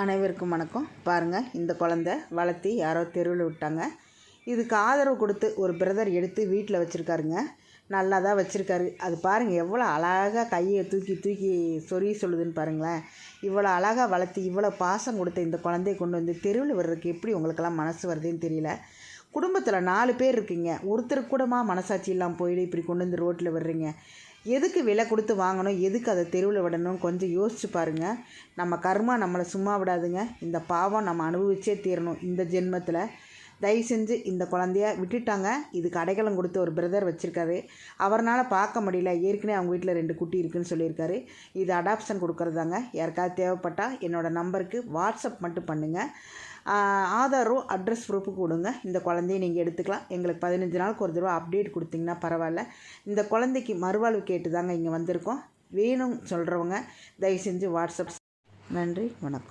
அனைவருக்கும் வணக்கம். பாருங்கள் இந்த குழந்த வளர்த்தி யாரோ தெருவில் விட்டாங்க. இதுக்கு ஆதரவு கொடுத்து ஒரு பிரதர் எடுத்து வீட்டில் வச்சுருக்காருங்க. நல்லா தான் வச்சுருக்காரு. அது பாருங்கள் எவ்வளோ அழகாக கையை தூக்கி தூக்கி சொறி சொல்லுதுன்னு பாருங்களேன். இவ்வளோ அழகாக வளர்த்தி இவ்வளோ பாசம் கொடுத்த இந்த குழந்தைய கொண்டு வந்து தெருவில் வர்றதுக்கு எப்படி உங்களுக்கெல்லாம் மனசு வருதுன்னு தெரியல. குடும்பத்தில் நாலு பேர் இருக்கீங்க. ஒருத்தருக்கு கூடமா மனசாட்சி இல்லாமல் போயிடு இப்படி கொண்டு வந்து ரோட்டில் வர்றீங்க எதுக்கு விலை கொடுத்து வாங்கணும்? எதுக்கு அதை தெருவில் விடணும் கொஞ்சம் யோசிச்சு பாருங்கள் நம்ம கர்மா நம்மளை சும்மா விடாதுங்க. இந்த பாவம் நம்ம அனுபவிச்சே தீரணும் இந்த ஜென்மத்தில். தயவு செஞ்சு இந்த குழந்தைய விட்டுட்டாங்க. இதுக்கு அடைக்கலம் கொடுத்து ஒரு பிரதர் வச்சுருக்காரு. அவரால் பார்க்க முடியல. ஏற்கனவே அவங்க வீட்டில் ரெண்டு குட்டி இருக்குன்னு சொல்லியிருக்காரு. இது அடாப்ஷன் கொடுக்குறதாங்க. யாருக்காவது தேவைப்பட்டால் என்னோடய நம்பருக்கு வாட்ஸ்அப் மட்டும் பண்ணுங்கள் ஆதாரும் அட்ரஸ் ப்ரூஃபு கொடுங்க. இந்த குழந்தைய நீங்கள் எடுத்துக்கலாம். எங்களுக்கு பதினஞ்சு நாளுக்கு ஒரு தடவை அப்டேட் கொடுத்தீங்கன்னா பரவாயில்ல. இந்த குழந்தைக்கு மறுவாழ்வு கேட்டு தாங்க இங்கே வந்திருக்கோம். வேணும் சொல்கிறவங்க தயவு செஞ்சு வாட்ஸ்அப். நன்றி. வணக்கம்.